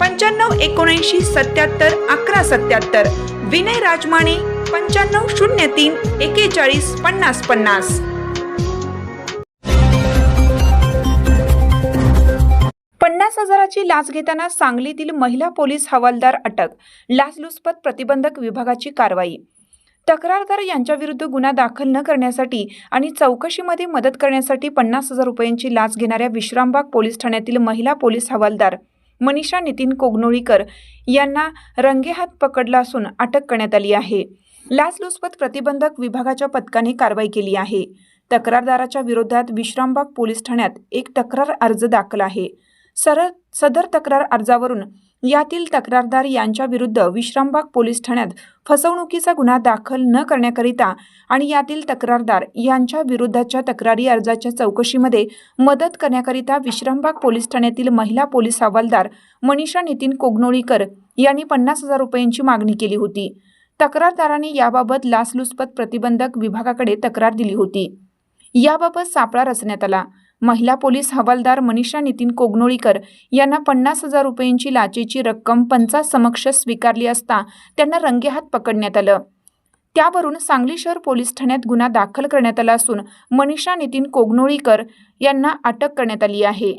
पंच्याण्णव एकोणऐंशी सत्याहत्तर अकरा सत्याहत्तर. विनय राजमाने पंच्याण्णव शून्य तीन एकेचाळीस पन्नास पन्नास. पन्नास हजाराची लाच घेताना सांगलीतील महिला पोलीस हवालदार अटक लाचलुचपत प्रतिबंधक विभागाची कारवाई. तक्रारदार यांच्याविरुद्ध गुन्हा दाखल न करण्यासाठी आणि चौकशीमध्ये मदत करण्यासाठी पन्नास हजार रुपयांची लाच घेणाऱ्या विश्रामबाग पोलीस ठाण्यातील महिला पोलीस हवालदार मनीषा नितीन कोगनोळीकर यांना रंगेहात पकडला असून अटक करण्यात आली आहे. लाचलुचपत प्रतिबंधक विभागाच्या पथकाने कारवाई केली आहे. तक्रारदाराच्या विरोधात विश्रामबाग पोलीस ठाण्यात एक तक्रार अर्ज दाखल आहे. सर सदर तक्रार अर्जावरून यातील तक्रारदार यांच्या विरुद्ध विश्रामबाग पोलीस ठाण्यात फसवणुकीचा गुन्हा दाखल न करण्याकरिता आणि यातील तक्रारदार यांच्या विरुद्धच्या तक्रारी अर्जाच्या चौकशीमध्ये मदत करण्याकरिता विश्रामबाग पोलीस ठाण्यातील महिला पोलीस हवालदार मनीषा नितीन कोगनोळीकर यांनी पन्नास हजार रुपयांची मागणी केली होती. तक्रारदाराने याबाबत लाचलुचपत प्रतिबंधक विभागाकडे तक्रार दिली होती. याबाबत सापळा रचण्यात आला. महिला पोलीस हवालदार मनीषा नितीन कोगनोळीकर यांना पन्नास हजार रुपयांची लाचेची रक्कम पंचासमक्ष स्वीकारली असता त्यांना रंगेहात पकडण्यात आलं. त्यावरून सांगली शहर पोलीस ठाण्यात गुन्हा दाखल करण्यात आला असून मनीषा नितीन कोगनोळीकर यांना अटक करण्यात आली आहे.